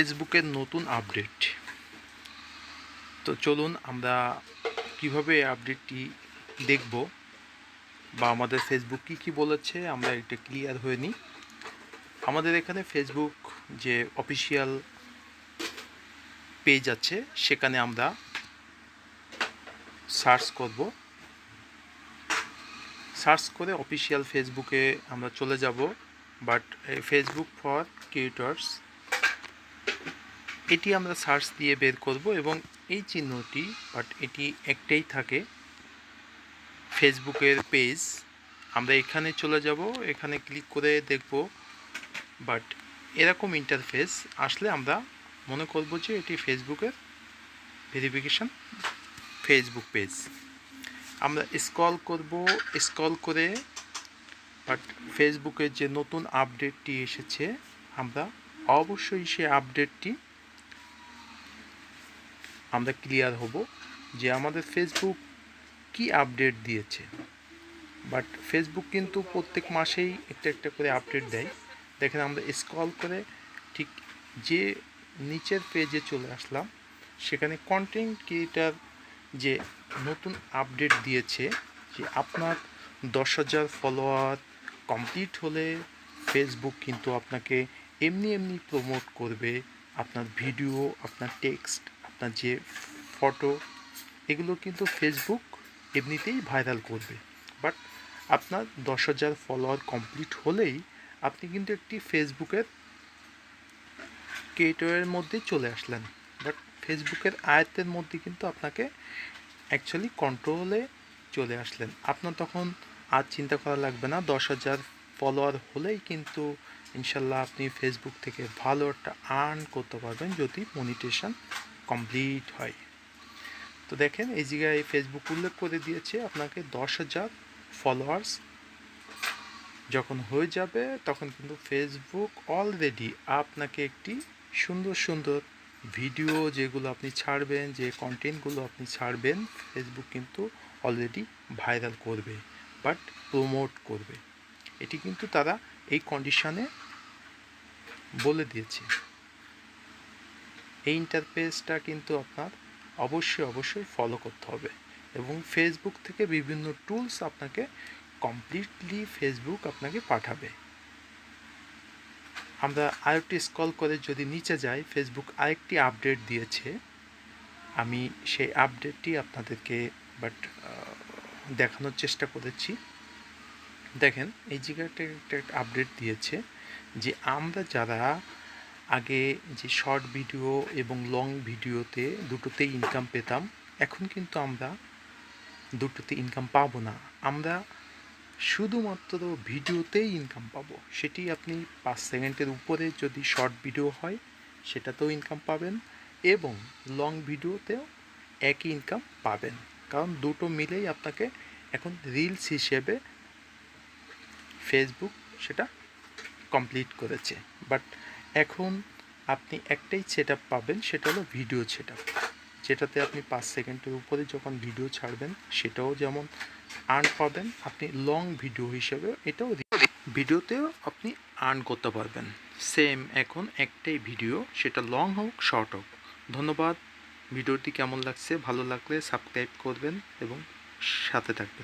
ফেসবুকের নতুন আপডেট তো চলুন আমরা কীভাবে আপডেটটি দেখব বা আমাদের ফেসবুক কী কী বলেছে আমরা এটা ক্লিয়ার হয়ে নিই। আমাদের এখানে ফেসবুক যে অফিসিয়াল পেজ আছে, সেখানে আমরা সার্চ করব। সার্চ করে অফিসিয়াল ফেসবুকে আমরা চলে যাব বাট ফেসবুক ফর ক্রিয়েটর্স এটি আমরা সার্চ দিয়ে বের করব এবং এই চিহ্নটি বাট এটি একটাই থাকে ফেসবুকের পেজ আমরা এখানে চলে যাব, এখানে ক্লিক করে দেখব বাট এরকম ইন্টারফেস আসলে আমরা মনে করব যে এটি ফেসবুকের ভেরিফিকেশান ফেসবুক পেজ আমরা স্ক্রল করব স্ক্রল করে বাট ফেসবুকের যে নতুন আপডেটটি এসেছে, আমরা অবশ্যই সেই আপডেটটি আমরা ক্লিয়ার হব যে আমাদের ফেসবুক কি আপডেট দিয়েছে। বাট ফেসবুক কিন্তু প্রত্যেক মাসেই একটা একটা করে আপডেট দেয়। দেখেন আমরা স্ক্রল করে ঠিক যে নিচের পেজে চলে আসলাম, সেখানে কন্টেন্ট ক্রিয়েটার যে নতুন আপডেট দিয়েছে, যে আপনার দশ হাজার ফলোয়ার কমপ্লিট হলে ফেসবুক কিন্তু আপনাকে এমনি এমনি প্রমোট করবে। আপনার ভিডিও আপনার টেক্সট আপনার যে ফটো এগুলো কিন্তু ফেসবুক এমনিতেই ভাইরাল করবে। বাট আপনার দশ হাজার ফলোয়ার কমপ্লিট হলেই আপনি কিন্তু একটি ফেসবুকের ক্রিয়েটরের মধ্যে চলে আসলেন। বাট ফেসবুকের আয়ত্তের মধ্যে কিন্তু আপনাকে অ্যাকচুয়ালি কন্ট্রোলে চলে আসলেন। আপনার তখন আর চিন্তা করা লাগবে না। দশ হাজার ফলোয়ার হলেই কিন্তু ইনশাল্লাহ আপনি ফেসবুক থেকে ভালো একটা আর্ন করতে পারবেন যদি মনিটেশন কমপ্লিট হয়। তো দেখেন, এই জায়গায় ফেসবুক উল্লেখ করে দিয়েছে আপনাকে দশ হাজার ফলোয়ার্স যখন হয়ে যাবে, তখন কিন্তু ফেসবুক অলরেডি আপনাকে একটি সুন্দর সুন্দর ভিডিও যেগুলো আপনি ছাড়বেন, যে কন্টেন্টগুলো আপনি ছাড়বেন ফেসবুক কিন্তু অলরেডি ভাইরাল করবে বাট প্রমোট করবে। এটি কিন্তু তারা এই কন্ডিশনে বলে দিয়েছে। এই ইন্টারফেসটা কিন্তু আপনার অবশ্যই অবশ্যই ফলো করতে হবে এবং ফেসবুক থেকে বিভিন্ন টুলস আপনাকে কমপ্লিটলি ফেসবুক আপনাকে পাঠাবে। আমরা আরেকটি স্কল করে যদি নিচে যাই ফেসবুক আরেকটি আপডেট দিয়েছে। আমি সেই আপডেটটি আপনাদেরকে বাট দেখানোর চেষ্টা করেছি। দেখেন, এই জায়গাটা একটা আপডেট দিয়েছে যে আমরা যারা আগে যে শর্ট ভিডিও এবং লং ভিডিওতে দুটোতেই ইনকাম পেতাম, এখন কিন্তু আমরা দুটোতে ইনকাম পাবো না। আমরা শুধুমাত্র ভিডিওতেই ইনকাম পাবো। সেটি আপনি পাঁচ সেকেন্ডের উপরে যদি শর্ট ভিডিও হয়, সেটাতেও ইনকাম পাবেন এবং লং ভিডিওতেও একই ইনকাম পাবেন। কারণ দুটো মিলেই আপনাকে এখন রিলস হিসেবে ফেসবুক সেটা কমপ্লিট করেছে। বাট এখন আপনি একটাই সেট পাবেন, সেটা হলো ভিডিও সেট যেটাতে আপনি পাঁচ সেকেন্ডের উপরে যখন ভিডিও ছাড়বেন, সেটাও যেমন আর্ন পাবেন, আপনি লং ভিডিও হিসেবে এটাও ভিডিওতেও আপনি আর্ন করতে পারবেন। সেম এখন একটাই ভিডিও সেটা লং হোক শর্ট হোক। ধন্যবাদ। ভিডিওটি কেমন লাগছে, ভালো লাগলে সাবস্ক্রাইব করবেন এবং সাথে থাকবেন।